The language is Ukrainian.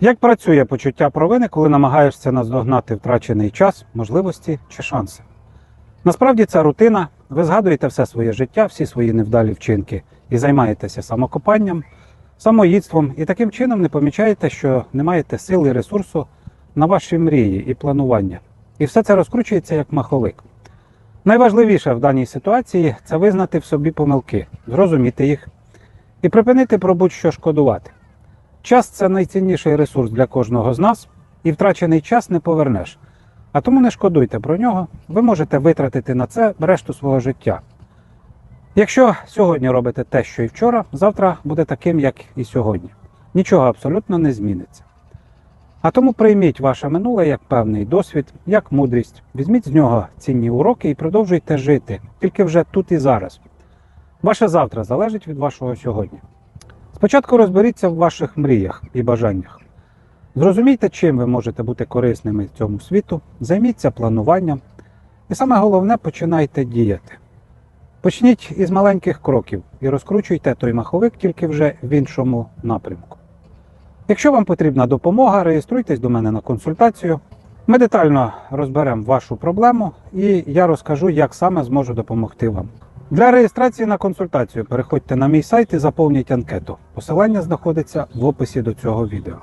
Як працює почуття провини, коли намагаєшся наздогнати втрачений час, можливості чи шанси? Насправді це рутина. Ви згадуєте все своє життя, всі свої невдалі вчинки і займаєтеся самокопанням, самоїдством, і таким чином не помічаєте, що не маєте сили і ресурсу на ваші мрії і планування. І все це розкручується як маховик. Найважливіше в даній ситуації це визнати в собі помилки, зрозуміти їх і припинити про будь-що шкодувати. Час це найцінніший ресурс для кожного з нас, і втрачений час не повернеш. А тому не шкодуйте про нього, ви можете витратити на це решту свого життя. Якщо сьогодні робите те, що і вчора, завтра буде таким, як і сьогодні. Нічого абсолютно не зміниться. А тому прийміть ваше минуле як певний досвід, як мудрість. Візьміть з нього цінні уроки і продовжуйте жити, тільки вже тут і зараз. Ваше завтра залежить від вашого сьогодні. Спочатку розберіться в ваших мріях і бажаннях. Зрозумійте, чим ви можете бути корисними цьому світу, займіться плануванням, і саме головне починайте діяти. Почніть із маленьких кроків і розкручуйте той маховик тільки вже в іншому напрямку. Якщо вам потрібна допомога, реєструйтесь до мене на консультацію. Ми детально розберемо вашу проблему і я розкажу, як саме зможу допомогти вам. Для реєстрації на консультацію переходьте на мій сайт і заповніть анкету. Посилання знаходиться в описі до цього відео.